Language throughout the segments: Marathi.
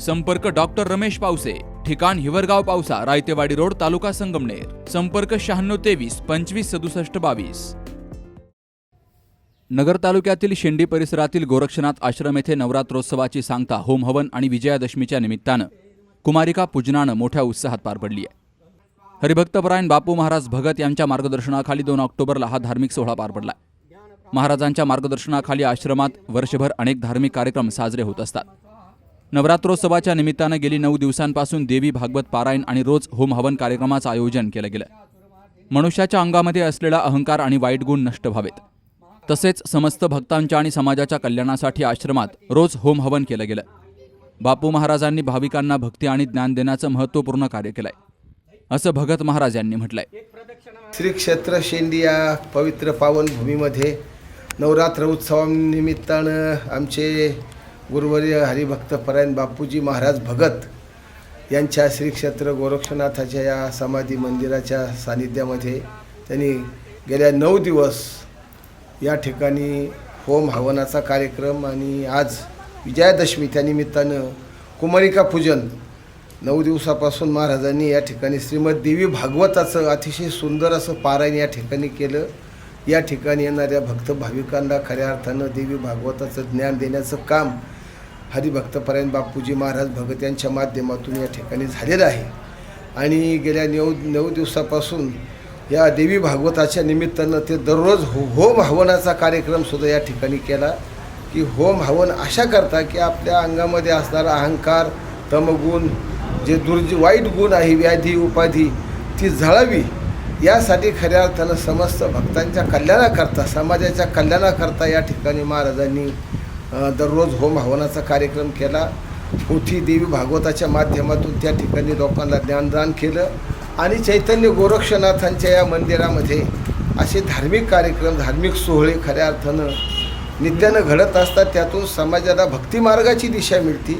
संपर्क डॉक्टर रमेश पावसे ठिकाण हिवरगाव पावसा रायतेवाडी रोड तालुका संगमनेर. संपर्क शहाण्णव तेवीस पंचवीस सदुसष्ट बावीस. नगर तालुक्यातील शेंडी परिसरातील गोरक्षनाथ आश्रम येथे नवरात्रोत्सवाची सांगता होम हवन आणि विजयादशमीच्या निमित्तानं कुमारिका पूजनानं मोठ्या उत्साहात पार पडली आहे. हरिभक्तपरायण बापू महाराज भगत यांच्या मार्गदर्शनाखाली दोन ऑक्टोबरला हा धार्मिक सोहळा पार पडला महाराजांच्या मार्गदर्शनाखाली आश्रमात वर्षभर अनेक धार्मिक कार्यक्रम साजरे होत असतात. नवरात्रोत्सवाच्या निमित्तानं गेली नऊ दिवसांपासून देवी भागवत पारायण आणि रोज होम हवन कार्यक्रमाचं आयोजन केलं गेलं. मनुष्याच्या अंगामध्ये असलेला अहंकार आणि वाईट गुण नष्ट व्हावेत. तसेच समस्त भक्तांच्या आणि समाजाच्या कल्याणासाठी आश्रमात रोज होम हवन केलं गेलं. बापू महाराजांनी भाविकांना भक्ती आणि ज्ञान देण्याचं महत्त्वपूर्ण कार्य केलंय. असं भगत महाराज यांनी म्हटलंय. श्री क्षेत्र शेंडी या पवित्र पावनभूमीमध्ये नवरात्र उत्सवानिमित्तानं आमचे गुरुवर्य हरिभक्तपरायण बापूजी महाराज भगत यांच्या श्रीक्षेत्र गोरक्षनाथाच्या या समाधी मंदिराच्या सानिध्यामध्ये त्यांनी गेल्या नऊ दिवस या ठिकाणी होम हवनाचा कार्यक्रम आणि आज विजयादशमी त्या निमित्तानं कुमारिका पूजन नऊ दिवसापासून महाराजांनी या ठिकाणी श्रीमद देवी भागवताचं अतिशय सुंदर असं पारायण या ठिकाणी केलं. या ठिकाणी येणाऱ्या भक्त भाविकांना खऱ्या अर्थानं देवी भागवताचं ज्ञान देण्याचं काम हरिभक्तपरायण बापूजी महाराज भगत यांच्या माध्यमातून या ठिकाणी झालेलं आहे. आणि गेल्या नऊ नऊ दिवसापासून या देवी भागवताच्या निमित्तानं ते दररोज हो होम हवनाचा कार्यक्रमसुद्धा या ठिकाणी केला. की होम हवन अशा करता की आपल्या अंगामध्ये असणारा अहंकार तमगुण जे दुर्ज वाईट गुण आहे व्याधी उपाधी ती जळावी यासाठी खऱ्या अर्थानं समस्त भक्तांच्या कल्याणाकरता समाजाच्या कल्याणाकरता या ठिकाणी महाराजांनी दररोज होम हवनाचा कार्यक्रम केला. पोथी देवी भागवताच्या माध्यमातून त्या ठिकाणी लोकांना ज्ञानदान केलं. आणि चैतन्य गोरक्षनाथांच्या या मंदिरामध्ये असे धार्मिक कार्यक्रम धार्मिक सोहळे खऱ्या अर्थानं नित्यानं घडत असतात. त्यातून समाजाला भक्तिमार्गाची दिशा मिळते.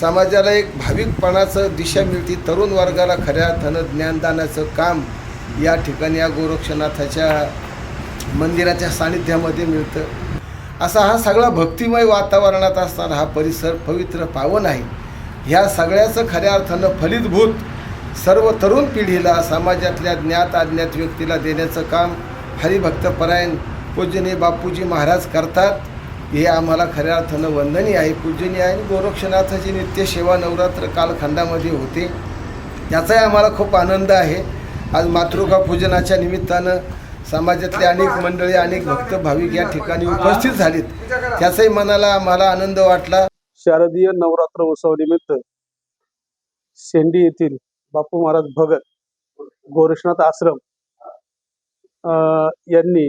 समाजाला एक भाविकपणाचं दिशा मिळते. तरुण वर्गाला खऱ्या अर्थानं ज्ञानदानाचं काम या ठिकाणी या गोरक्षनाथाच्या मंदिराच्या सानिध्यामध्ये मिळतं. असा हा सगळा भक्तिमय वातावरणात असणारा हा परिसर पवित्र पावन आहे. ह्या सगळ्याचं खऱ्या अर्थानं फलितभूत सर्व तरुण पिढीला समाजातल्या ज्ञात अज्ञात व्यक्तीला देण्याचं काम हरिभक्तपरायण पूजनीय बापूजी महाराज करतात. हे आम्हाला खऱ्या अर्थानं वंदनीय आहे. पूजनीय आहे आणि गोरक्षनाथाची नित्य सेवा नवरात्र कालखंडामध्ये होते. याचाही आम्हाला खूप आनंद आहे. आज मातृका पूजनाच्या निमित्तानं समाजातले अनेक मंडळी अनेक भक्त भाविक या ठिकाणी उपस्थित झालीत. त्याचाही मनाला आम्हाला आनंद वाटला. शारदीय नवरात्र उत्सवानिमित्त शेंडी येथील बापू महाराज भगत गोरक्षनाथ आश्रम अं, यांनी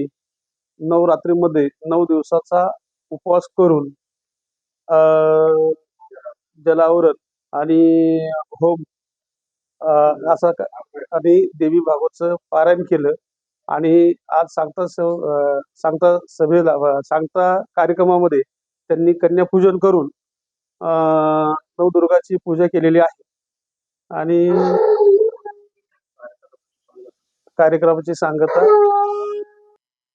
नवरात्रीमध्ये नऊ दिवसाचा उपवास करून जलावरण आणि होम असा आणि देवी भागवतचं पारायण केलं. आणि आज सांगता स सांगता सभेला सांगता कार्यक्रमामध्ये त्यांनी कन्यापूजन करून नवदुर्गाची पूजा केलेली आहे. आणि कार्यक्रमाची सांगता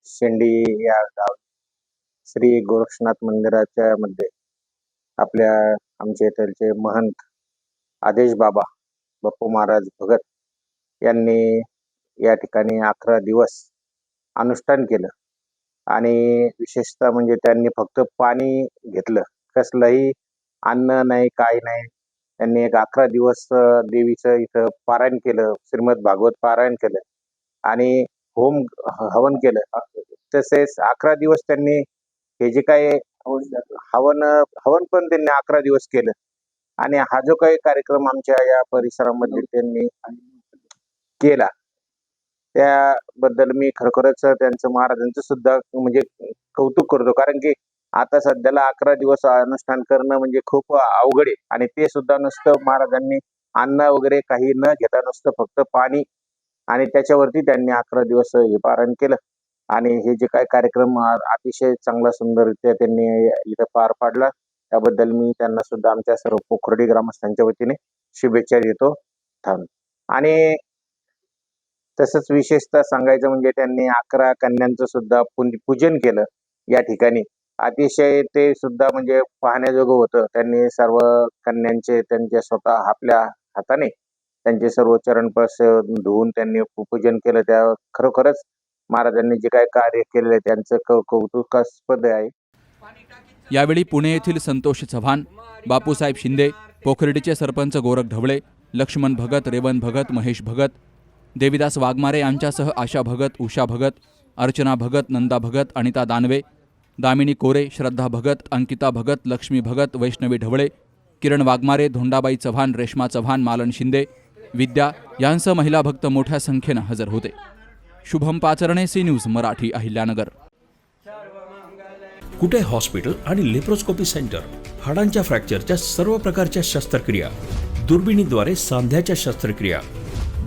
शेंडी या गाव श्री गोरक्षनाथ मंदिराच्या मध्ये आपल्या आमच्या इथलचे महंत आदेश बाबा बाप्पू महाराज भगत यांनी या ठिकाणी अकरा दिवस अनुष्ठान केलं. आणि विशेषतः म्हणजे त्यांनी फक्त पाणी घेतलं. कसलंही अन्न नाही काही नाही. त्यांनी एक अकरा दिवस देवीचं इथं पारायण केलं. श्रीमद भागवत पारायण केलं. आणि होम हवन केलं. तसेच अकरा दिवस त्यांनी हे जे काही हवन हवन पण त्यांनी अकरा दिवस केलं. आणि हा जो काही कार्यक्रम आमच्या या परिसरामध्ये त्यांनी केला. त्याबद्दल मी खरोखरच त्यांचं महाराजांचं सुद्धा म्हणजे कौतुक करतो. कारण की आता सध्याला अकरा दिवस अनुष्ठान करणं म्हणजे खूप अवघड आहे. आणि ते सुद्धा नुसतं महाराजांनी अन्न वगैरे काही न घेता नुसतं फक्त पाणी आणि त्याच्यावरती त्यांनी अकरा दिवस हे पारण केलं. आणि हे जे काय कार्यक्रम अतिशय चांगला सुंदररित्या त्यांनी इथं पार पाडला. त्याबद्दल मी त्यांना सुद्धा आमच्या सर्व पोखर्डी ग्रामस्थांच्या वतीने शुभेच्छा देतो. थांब. आणि तसंच विशेषतः सांगायचं म्हणजे त्यांनी अकरा कन्यांचं सुद्धा पूजन केलं या ठिकाणी. अतिशय ते सुद्धा म्हणजे पाहण्याजोगं होतं. त्यांनी सर्व कन्यांचे त्यांच्या स्वतः आपल्या हाताने त्यांचे सर्व चरणस्पर्श धुवून त्यांनी पूजन केलं. त्या खरोखरच महाराजांनी जे काय कार्य केलेलं आहे त्यांचं कौ कौतुकास्पद आहे. यावेळी पुणे येथील संतोष चव्हाण बापूसाहेब शिंदे पोखर्डीचे सरपंच गोरख ढवळे लक्ष्मण भगत रेवण भगत महेश भगत देविदास वाघमारे यांच्यासह आशा भगत उषा भगत अर्चना भगत नंदा भगत अनिता दानवे दामिनी कोरे श्रद्धा भगत अंकिता भगत लक्ष्मी भगत वैष्णवी ढवळे किरण वाघमारे धोंडाबाई चव्हाण रेश्मा चव्हाण मालन शिंदे विद्या यांसह महिला भक्त मोठ्या संख्येनं हजर होते. Shubham Pacharne C news Marathi Ahilyanagar. Kute hospital आणि लेप्रोस्कोपी सेंटर? हाडांच्या फ्रॅक्चरच्या सर्व प्रकारच्या शस्त्रक्रिया. दुर्बिणीद्वारे सांध्याच्या शस्त्रक्रिया.